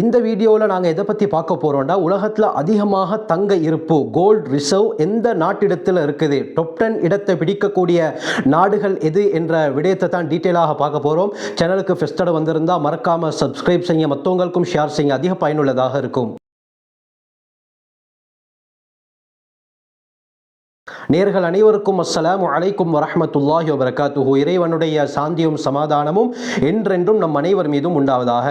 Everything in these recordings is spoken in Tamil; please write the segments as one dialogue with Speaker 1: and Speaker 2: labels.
Speaker 1: இந்த வீடியோவில் நாங்கள் எதை பற்றி பார்க்க போகிறோம்னா உலகத்தில் அதிகமாக தங்க இருப்பு கோல்ட் ரிசர்வ் எந்த நாட்டிடத்தில் இருக்குது? டொப் டென் இடத்தை பிடிக்கக்கூடிய நாடுகள் எது என்ற விடயத்தை தான் டீட்டெயிலாக பார்க்க போகிறோம் சேனலுக்கு ஃபெஸ்டட் வந்திருந்தால் மறக்காமல் சப்ஸ்கிரைப் செய்ய மற்றவங்களுக்கும் ஷேர் செய்ய அதிக பயனுள்ளதாக இருக்கும். நேர்கள் அனைவருக்கும் அஸ்ஸலாமு அலைக்கும் வரமத்துல்லாஹி வபரகாத்துஹு. இறைவனுடைய சாந்தியும் சமாதானமும் என்றென்றும் நம் அனைவர் மீதும் உண்டாவதாக.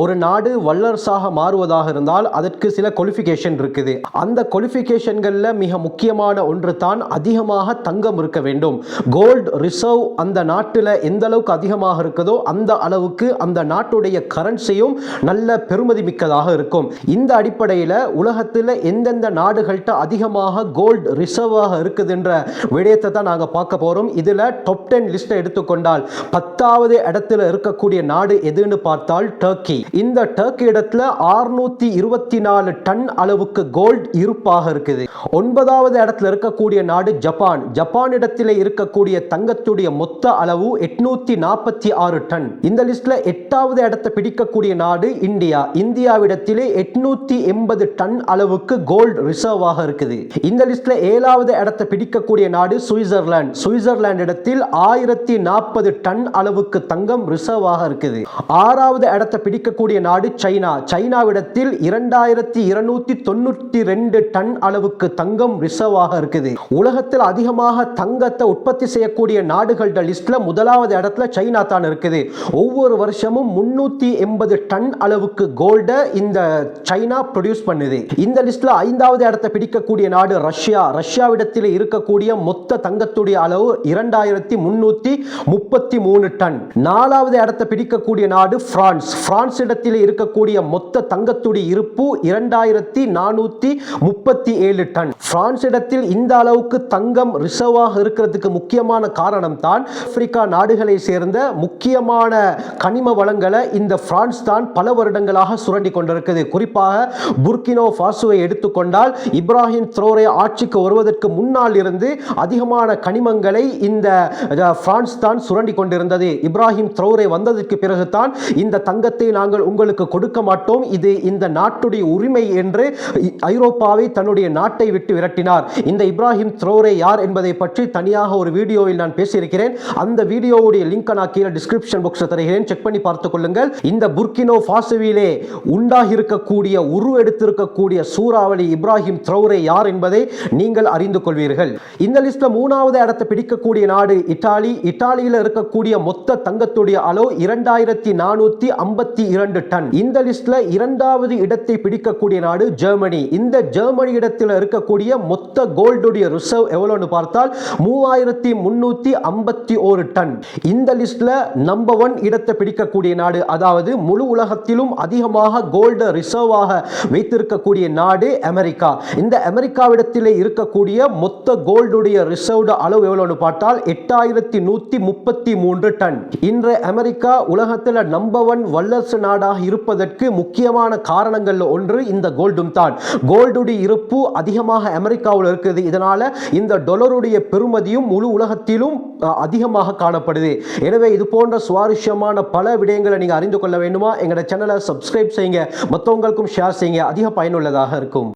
Speaker 1: ஒரு நாடு வல்லரசாக மாறுவதாக இருந்தால் அதற்கு சில குவாலிஃபிகேஷன் இருக்குது. அந்த குவாலிஃபிகேஷன்களில் மிக முக்கியமான ஒன்று தான் அதிகமாக தங்கம் இருக்க வேண்டும். கோல்டு ரிசர்வ் அந்த நாட்டில் எந்த அளவுக்கு அதிகமாக இருக்குதோ அந்த அளவுக்கு அந்த நாட்டுடைய கரன்சியும் நல்ல பெருமதி மிக்கதாக இருக்கும். இந்த அடிப்படையில் உலகத்தில் எந்தெந்த நாடுகள்கிட்ட அதிகமாக கோல்டு ரிசர்வாக இருக்குதுன்ற விடயத்தை தான் நாங்கள் பார்க்க போகிறோம் இதில் டாப் டென் லிஸ்ட்டை எடுத்துக்கொண்டால் பத்தாவது இடத்துல இருக்கக்கூடிய நாடு எதுன்னு பார்த்தால் டர்க்கி இந்த டர்க்கி இடத்துல ஆறுநூத்தி இருபத்தி நாலு டன் அளவுக்கு கோல்டு இருப்பாக இருக்குது. ஒன்பதாவது இடத்துல இருக்கக்கூடிய நாடு ஜப்பான் ஜப்பான் இடத்தில் இருக்கக்கூடிய தங்கத்துடைய மொத்த அளவு எட்நூத்தி நாற்பத்தி ஆறு டன். இந்த லிஸ்ட்ல எட்டாவது இடத்தை பிடிக்கக்கூடிய நாடு இந்தியா. இந்தியாவிடத்திலே எட்நூத்தி எண்பது டன் அளவுக்கு கோல்ட் ரிசர்வாக இருக்குது. இந்த லிஸ்ட்ல ஏழாவது இடத்தை பிடிக்கக்கூடிய நாடு சுவிட்சர்லாந்து. சுவிட்சர்லாந்து இடத்தில் ஆயிரத்தி நாற்பது டன் அளவுக்கு தங்கம் ரிசர்வாக இருக்குது. ஆறாவது இடத்தை பிடிக்கக்கூடிய நாடு சைனா. சைனாவிடத்தில் இரண்டாயிரத்தி இருநூத்தி தொண்ணூற்றி ரெண்டு டன் அளவுக்கு தங்கம் ரிசர்வாக இருக்குது. உலகத்தில் அதிகமாக தங்கத்தை உற்பத்தி செய்யக்கூடிய நாடுகள லிஸ்ட்ல முதலாவது இடத்துல சைனா தான் இருக்குது. ஒவ்வொரு வருஷமும் முன்னூத்தி எண்பது டன் அளவுக்கு கோல்டை இந்த சைனா ப்ரொடியூஸ் பண்ணுது. இந்த லிஸ்ட்ல ஐந்தாவது இடத்தை பிடிக்கக்கூடிய நாடு ரஷ்யா. ரஷ்யாவிடத்தில் இருக்கக்கூடிய மொத்த தங்கத்துடைய அளவு இரண்டாயிரத்தி முன்னூத்தி முப்பத்தி மூணு டன். நாலாவது இடத்தை பிடிக்கக்கூடிய நாடு பிரான்ஸ். பிரான்ஸ் இடத்தில் இருக்கக்கூடிய மொத்த தங்கத்துடைய இருப்பு இரண்டாயிரத்தி நானூத்தி முப்பத்தி ஏழு டன். பிரான்ஸ் இடத்தில் இந்த அளவுக்கு தங்கம் ரிசர்வாக இருக்கிறதுக்கு முக்கியமான காரணம் தான் ஆப்பிரிக்கா நாடுகளை சேர்ந்த முக்கியமான கனிம வளங்களை இந்த பிரான்ஸ் தான் பல வருடங்களாக சுரண்டி கொண்டிருக்கிறது குறிப்பாக புர்கினோ பாசுவை எடுத்துக்கொண்டால் இப்ராஹிம் த்ரோரே ஆட்சிக்கு வருவதற்கு முன்னால் இருந்து அதிகமான கனிமங்களை இந்த பிரான்ஸ் தான் சுரண்டி கொண்டிருந்தது. இப்ராஹிம் த்ரௌரே வந்ததற்கு பிறகுதான் இந்த தங்கத்தை நாங்கள் உங்களுக்கு கொடுக்க மாட்டோம். இது இந்த நாட்டுடைய உரிமை என்று ஐரோப்பாவை தன்னுடைய நாட்டை விட்டு விரட்டினார். இந்த இப்ராஹிம் த்ரோரே யார் என்பதை பற்றி தனியாக ஒரு வீடியோவில் நான் பேசியிருக்கிறேன். அந்த வீடியோவுடைய லிங்க் நான் கீழே டிஸ்கிரிப்ஷன் பாக்ஸில் தருகிறேன். செக் பண்ணி பார்த்துக் கொள்ளுங்கள். இந்த புர்கினோ ஃபாசுவிலே உண்டாகி இருக்கக்கூடிய உருவெடுத்திருக்கக்கூடிய சூறாவளி இப்ராஹிம் த்ரௌரே யார் என்பதை நீங்கள் அறிந்து கொள்வீர்கள். இந்த லிஸ்ட்ல மூணாவது இடத்தை பிடிக்கக்கூடிய நாடு இத்தாலி இத்தாலியில் இருக்கக்கூடிய மொத்த தங்கத்துடைய அளவு இரண்டாயிரத்தி நானூத்தி ஐம்பத்தி இரண்டு டன். இந்த லிஸ்ட்ல இரண்டாவது இடத்தை பிடிக்கக்கூடிய நாடு ஜெர்மனி. இந்த ஜெர்மனி இடத்தில் இருக்கக்கூடிய மொத்த கோல்டுடைய ரிசர்வ் எவ்வளவுன்னு பார்த்தால் மூவாயிரத்தி முன்னூத்தி ஐம்பத்தி ஒரு டன். இந்த லிஸ்ட்ல நம்பர் ஒன் இடத்தை பிடிக்கக்கூடிய நாடு அதாவது முழு உலகத்திலும் அதிகமாக கோல்டு ரிசர்வாக வைத்திருக்கக்கூடிய நாடு அமெரிக்கா. இந்த அமெரிக்காவிடத்திலே இருக்கக்கூடிய மொத்த மொத்த கோல்டுடைய ரிசர்வ்டு அளவு எவ்வளோன்னு பார்த்தால் எட்டாயிரத்தி நூற்றி முப்பத்தி மூன்று டன். இன்று அமெரிக்கா உலகத்தில் நம்பர் ஒன் வல்லரசு நாடாக இருப்பதற்கு முக்கியமான காரணங்களில் ஒன்று இந்த கோல்டும் தான். கோல்டுடைய இருப்பு அதிகமாக அமெரிக்காவில் இருக்குது. இதனால் இந்த டொலருடைய பெறுமதியும் முழு உலகத்திலும் அதிகமாக காணப்படுது. எனவே இது போன்ற சுவாரஸ்யமான பல விடயங்களை நீங்கள் அறிந்து கொள்ள வேண்டுமா? எங்களோட சேனலை சப்ஸ்கிரைப் செய்யுங்க. மற்றவங்களுக்கும் ஷேர் செய்யுங்க. அதிக பயனுள்ளதாக இருக்கும்.